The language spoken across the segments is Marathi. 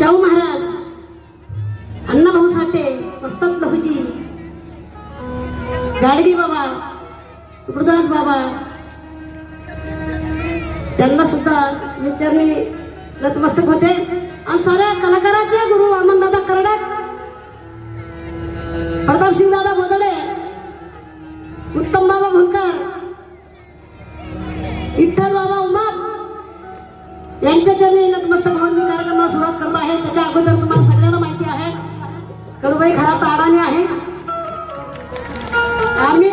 शाहू महाराज अण्णाभाऊ साठे वसंत लहूजी गाडगे बाबा गुरुदास बाबा त्यांना सुद्धा विचारणी नतमस्तक होते. आणि साऱ्या कलाकाराचे गुरु अमनदादा करडे प्रतापसिंग दादा बदडे उत्तम बाबा भोकर विठ्ठल बाबा उमा यांच्या चरणी नतमस्तक होत करत आहे. त्याच्या अगोदर तुम्हाला सगळ्यांना माहिती आहे. कडूबाई खरा ताडाने आहे. आम्ही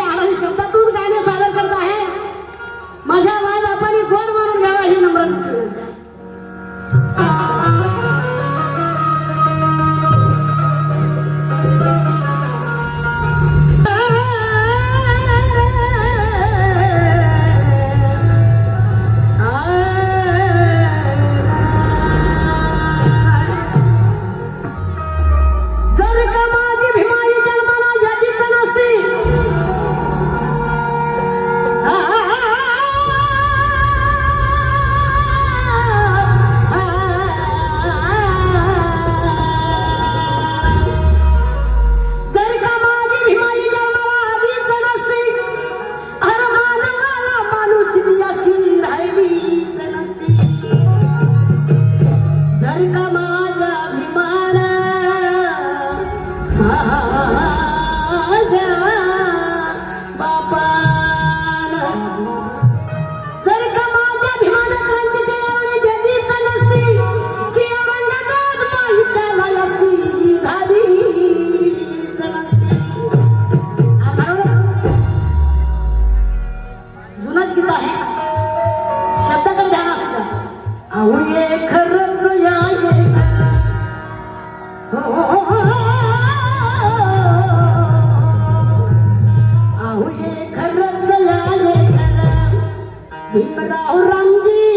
ปิดประรำจี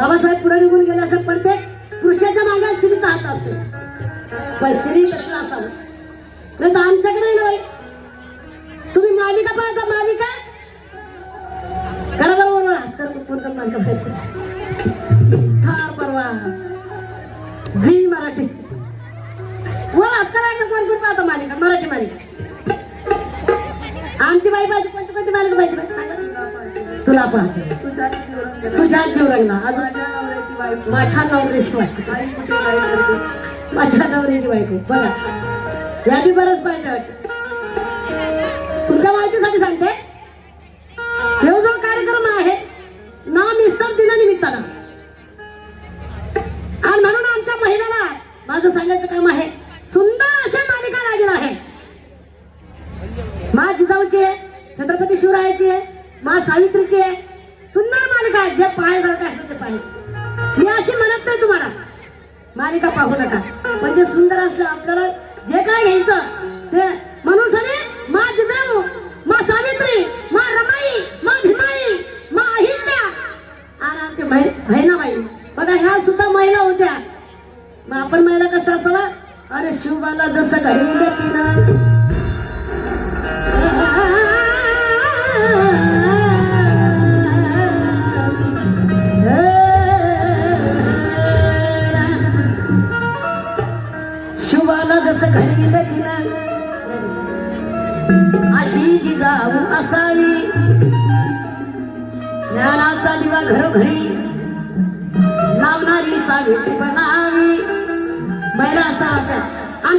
बाबासाहेब पुढे निघून गेले असं पडते कृष्णाच्या मागे श्रीचा हात असतो. पण श्री कसला असावं नवऱ्याला. अजून माझ्या नवऱ्याची बायको माझ्या नवऱ्याची बायको बघा. यादी बरंच पाहिजे वाटतं. मालिका पाहू नका. म्हणजे सुंदर असलं आपल्याला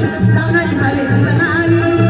Doamna Elisabeth,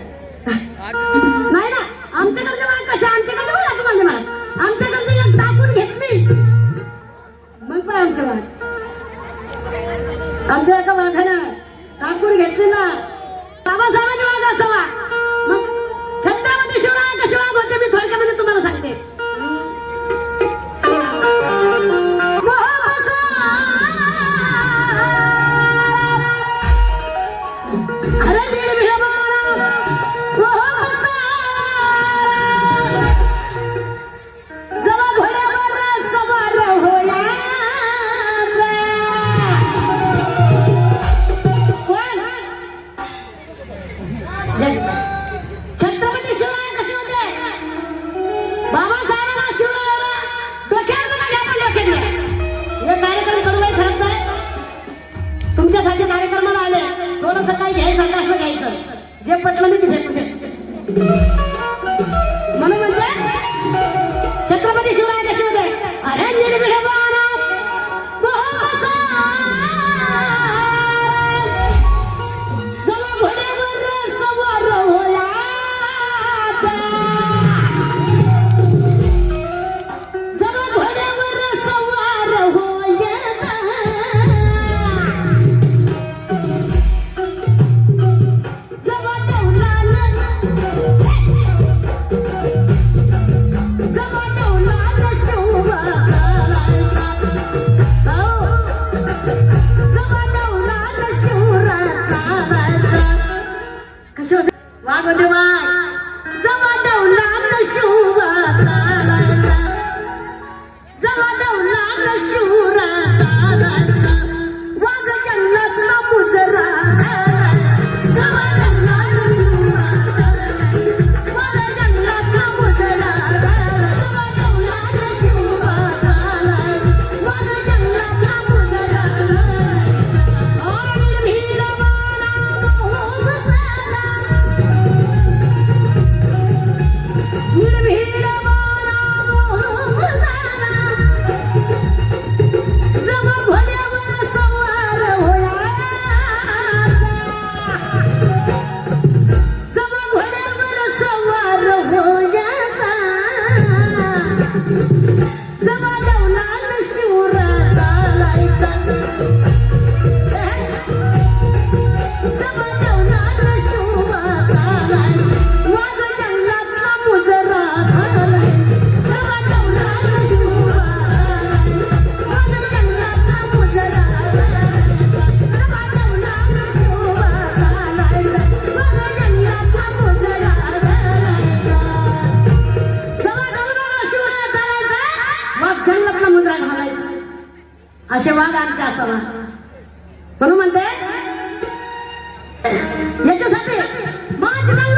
आमच्या एका वाघानं कापूर घेतलेला.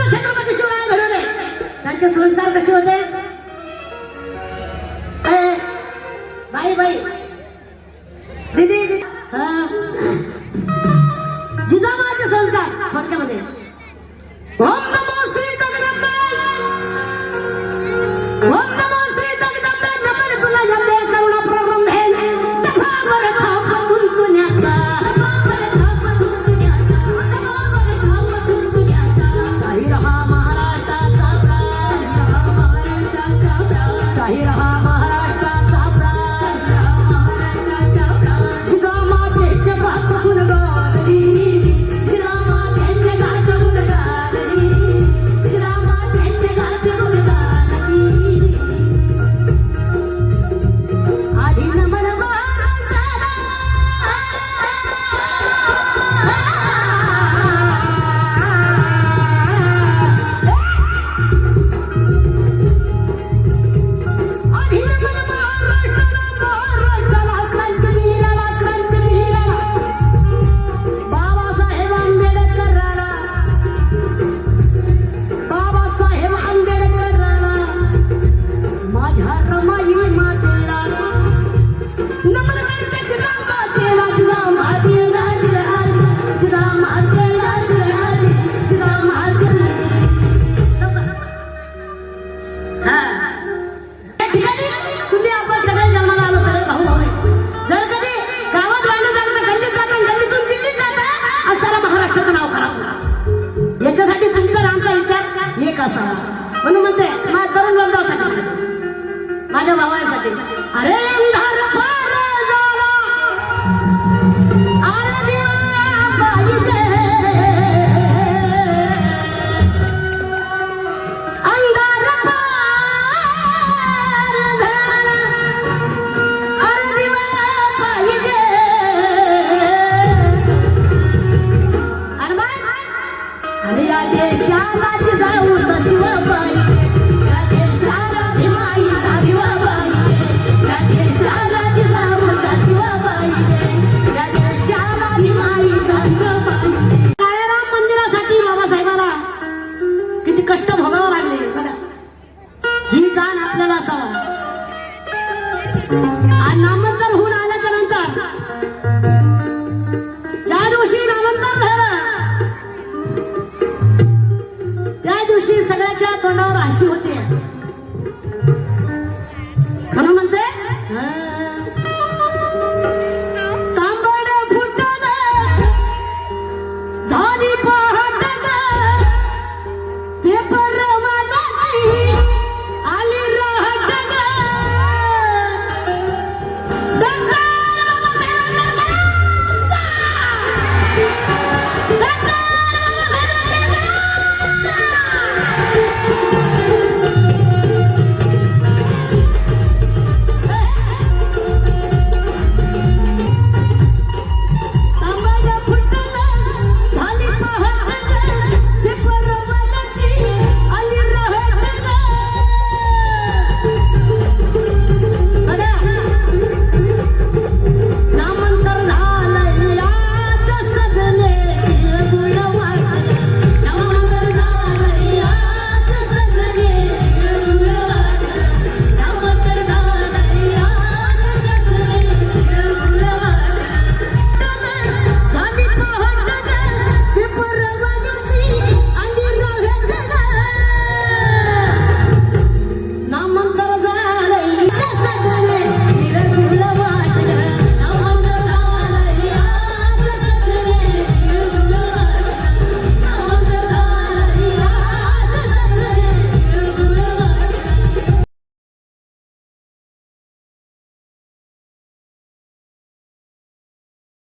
सर्व छत्रपती शिवराय घडवले त्यांचे संस्कार कसे होते? काय बाई बाई. जाऊ जाऊच शिवबाई.